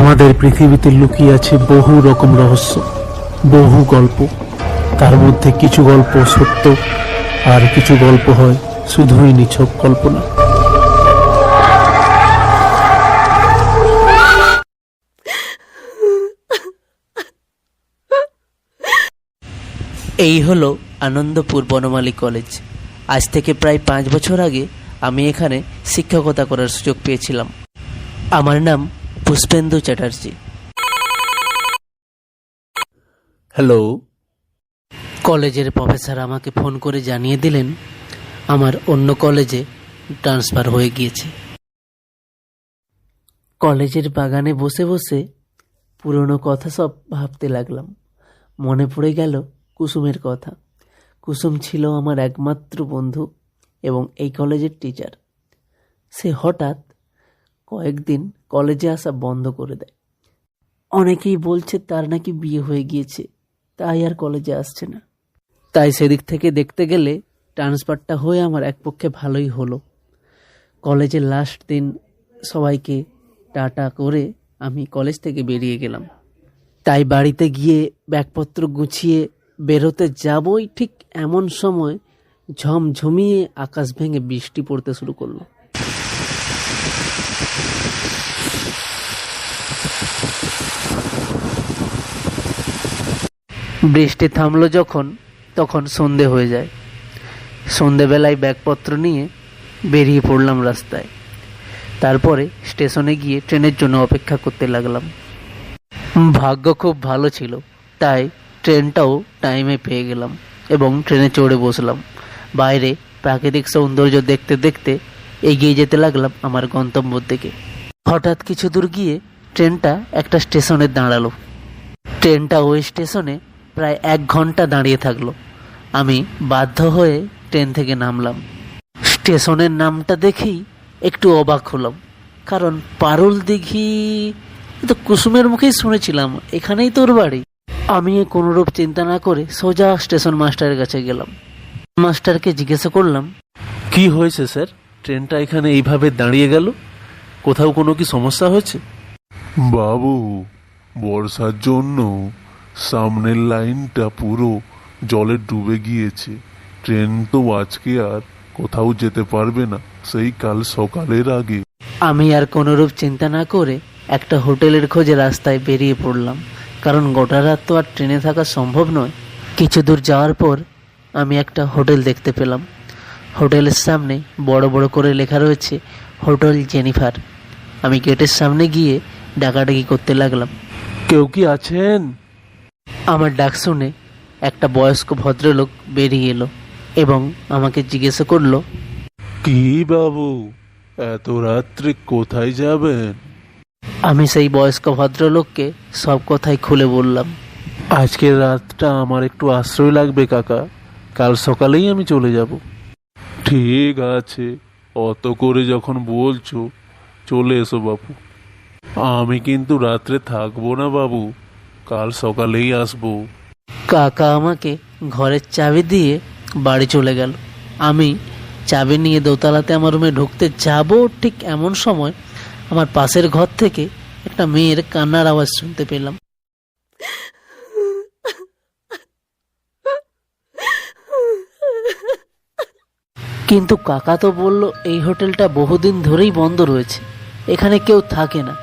আমাদের পৃথিবীতে লুকিয়ে আছে বহু রকম রহস্য, বহু গল্প। তার মধ্যে কিছু গল্প সত্য আর কিছু গল্প হয় শুধুই নিছক কল্পনা। এই হলো আনন্দপুর বনমালী কলেজ। আজ থেকে প্রায় পাঁচ বছর আগে আমি এখানে শিক্ষকতা করার সুযোগ পেয়েছিলাম। আমার নাম পুষ্পেন্দু চ্যাটার্জি। হ্যালো কলেজের প্রফেসর আমাকে ফোন করে জানিয়ে দিলেন আমার অন্য কলেজে ট্রান্সফার হয়ে গিয়েছে। কলেজের বাগানে বসে বসে পুরনো কথা সব ভাবতে লাগলাম। মনে পড়ে গেল কুসুমের কথা। কুসুম ছিল আমার একমাত্র বন্ধু এবং এই কলেজের টিচার সে হঠাৎ কয়েকদিন কলেজে আসা বন্ধ করে দেয়। অনেকেই বলছে তার নাকি বিয়ে হয়ে গিয়েছে, তাই আর কলেজে আসছে না। তাই সেদিক থেকে দেখতে গেলে ট্রান্সফারটা হয়ে আমার এক পক্ষে ভালোই হলো। কলেজের লাস্ট দিন সবাইকে টাটা করে আমি কলেজ থেকে বেরিয়ে গেলাম। তাই বাড়িতে গিয়ে ব্যাগপত্র গুছিয়ে বেরোতে যাবই ঠিক এমন সময় ঝমঝমিয়ে আকাশ ভেঙে বৃষ্টি পড়তে শুরু করল। বৃষ্টি থামলো যখন, তখন সন্ধে হয়ে যায়। সন্ধেবেলায় ব্যাগপত্র নিয়ে বেরিয়ে পড়লাম রাস্তায়। তারপরে স্টেশনে গিয়ে ট্রেনের জন্য অপেক্ষা করতে লাগলাম। ভাগ্য খুব ভালো ছিল, তাই ট্রেনটাও টাইমে পেয়ে গেলাম এবং ট্রেনে চড়ে বসলাম। বাইরে প্রাকৃতিক সৌন্দর্য দেখতে দেখতে এগিয়ে যেতে লাগলাম আমার গন্তব্যের দিকে। হঠাৎ কিছু দূর গিয়ে ট্রেনটা একটা স্টেশনে দাঁড়াল। ট্রেনটা ওই স্টেশনে প্রায় এক ঘণ্টা দাঁড়িয়ে থাকল। আমি বাধ্য হয়ে ট্রেন থেকে নামলাম। স্টেশনের নামটা দেখেই একটু অবাক হলাম, কারণ পারুল দিঘি তো কুসুমের মুখেই শুনেছিলাম, এখানেই তোর বাড়ি। আমি কোনোরূপ চিন্তা না করে সোজা স্টেশন মাস্টারের কাছে গেলাম। মাস্টারকে জিজ্ঞাসা করলাম, কি হয়েছে স্যার? ট্রেনটা এখানে এইভাবে দাঁড়িয়ে গেল? কোথাও কোনো কি সমস্যা হয়েছে? বাবু, বর্ষার জন্য সামনের লাইনটা পুরো জলে ডুবে গিয়েছে। ট্রেন তো আজকে আর কোথাও যেতে পারবে না সেই কাল সকালের আগে। আমি আর কোনোরূপ চিন্তা না করে একটা হোটেলের খোঁজে রাস্তায় বেরিয়ে পড়লাম কারণ গোটা রাত তো আর ট্রেনে থাকা সম্ভব নয়। কিছু দূর যাওয়ার পর আমি একটা হোটেল দেখতে পেলাম। হোটেলের সামনে বড় বড় করে লেখা রয়েছে হোটেল জেনিফার। আমি গেটের সামনে গিয়ে ডাকাডাকি করতে লাগলাম। কেউ কি আছেন? আমার ডাক শুনে একটা বয়স্ক ভদ্রলোক বেরিয়ে এলো এবং আমাকে জিজ্ঞাসা করল কি বাবু এত রাত্রে কোথায় যাবেন? আমি সেই বয়স্ক ভদ্রলোককে সব কথাই খুলে বললাম আজকের রাতটা আমার একটু আশ্রয় লাগবে কাকা। কাল সকালেই আমি চলে যাব। ঠিক আছে অত করে যখন বলছো চলে এসো বাবু আমি কিন্তু রাত্রে থাকব না বাবু। কাল সকালেই আসব। কাকা আমাকে ঘরের চাবি দিয়ে বাড়ি চলে গেল। আমি চাবি নিয়ে দোতলাতে আমার রুমে ঢুকতে যাব ঠিক এমন সময় আমার পাশের ঘর থেকে একটা মেয়ের কান্নার আওয়াজ শুনতে পেলাম। কিন্তু কাকা তো বলল, এই হোটেলটা বহুদিন ধরেই বন্ধ রয়েছে। এখানে কেউ থাকে না।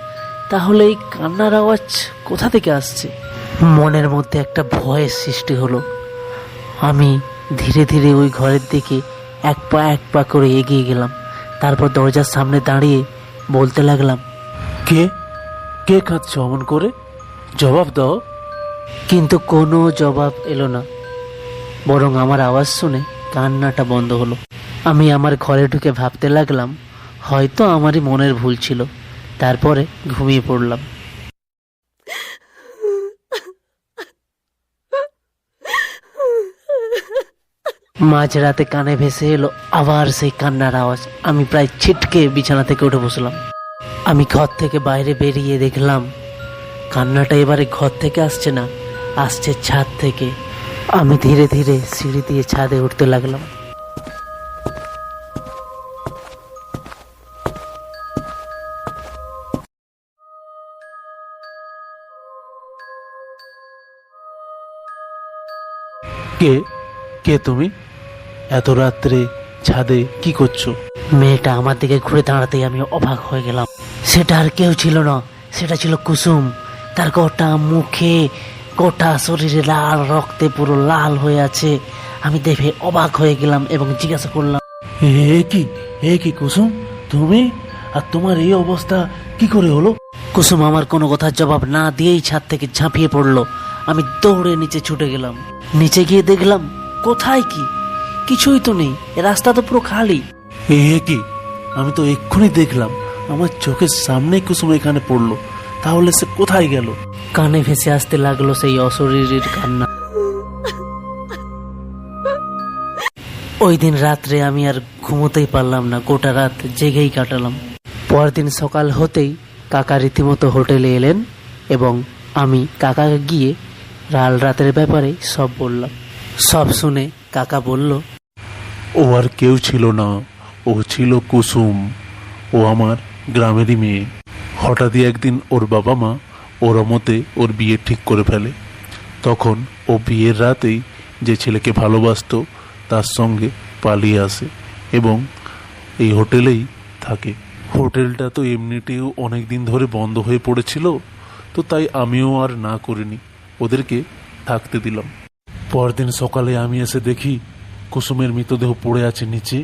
তাহলে এই কান্নার আওয়াজ কোথা থেকে আসছে? মনের মধ্যে একটা ভয়ের সৃষ্টি হলো। আমি ধীরে ধীরে ওই ঘরের দিকে এক পা এক পা করে এগিয়ে গেলাম। তারপর দরজার সামনে দাঁড়িয়ে বলতে লাগলাম কে? কে কাঁদছ অমন করে? জবাব দাও। কিন্তু কোনো জবাব এলো না। বরং আমার আওয়াজ শুনে কান্নাটা বন্ধ হলো। আমি আমার ঘরে ঢুকে ভাবতে লাগলাম হয়তো আমারই মনের ভুল ছিল। তারপরে ঘুমিয়ে পড়লাম। মাঝরাতে কানে ভেসে এলো আবার সেই কান্নার আওয়াজ। আমি প্রায় ছিটকে বিছানা থেকে উঠে বসলাম। আমি ঘর থেকে বাইরে বেরিয়ে দেখলাম, কান্নাটা এবারে ঘর থেকে আসছে না, আসছে ছাদ থেকে। আমি ধীরে ধীরে সিঁড়ি দিয়ে ছাদে উঠতে লাগলাম। কে? কে তুমি? এত রাত্রে ছাদে কি করছ? মেয়েটা আমার দিকে ঘুরে দাঁড়াতেই আমি অবাক হয়ে গেলাম। সেটা আর কেউ ছিল না সেটা ছিল কুসুম। তার গোটা মুখে গোটা শরীরে লাল রক্তে পুরো লাল হয়ে আছে। আমি দেখে অবাক হয়ে গেলাম এবং জিজ্ঞাসা করলাম এ কি? এ কি কুসুম? তুমি? আর তোমার এই অবস্থা কি করে হলো? কুসুম আমার কোনো কথার জবাব না দিয়েই ছাদ থেকে ঝাঁপিয়ে পড়ল। আমি দৌড়ে নিচে ছুটে গেলাম। নিচে গিয়ে দেখলাম কোথায় কি? কিছুই তো নেই রাস্তা তো পুরো খালি। এ কি? আমি তো এক্ষুনি দেখলাম আমার চোখের সামনেই কুসুম এখানে পড়ল। তাহলে সে কোথায় গেল? কানে ভেসে আসতে লাগল সেই অশরীরীর কান্না। ওই দিন রাত্রে আমি আর ঘুমোতেই পারলাম না গোটা রাত জেগেই কাটালাম। পরদিন সকাল হতেই কাকা রীতিমতো হোটেলে এলেন এবং আমি কাকাকে গিয়ে রাল রাতের ব্যাপারে সব বললাম। সব শুনে কাকা বলল, ও আর কেউ ছিল না। ও ছিল কুসুম। ও আমার গ্রামেরই মেয়ে। হঠাৎই একদিন ওর বাবা মা ওর মতে ওর বিয়ে ঠিক করে ফেলে। তখন ও বিয়ের রাতেই যে ছেলেকে ভালোবাসতো, তার সঙ্গে পালিয়ে আসে এবং এই হোটেলেই থাকে। হোটেলটা তো এমনিতেও অনেক দিন ধরে বন্ধ হয়ে পড়েছিল, তো তাই আমিও আর না করিনি। ওদেরকে থাকতে দিলাম। পরদিন সকালে আমি এসে দেখি কুসুমের মৃতদেহ পড়ে আছে নিচে।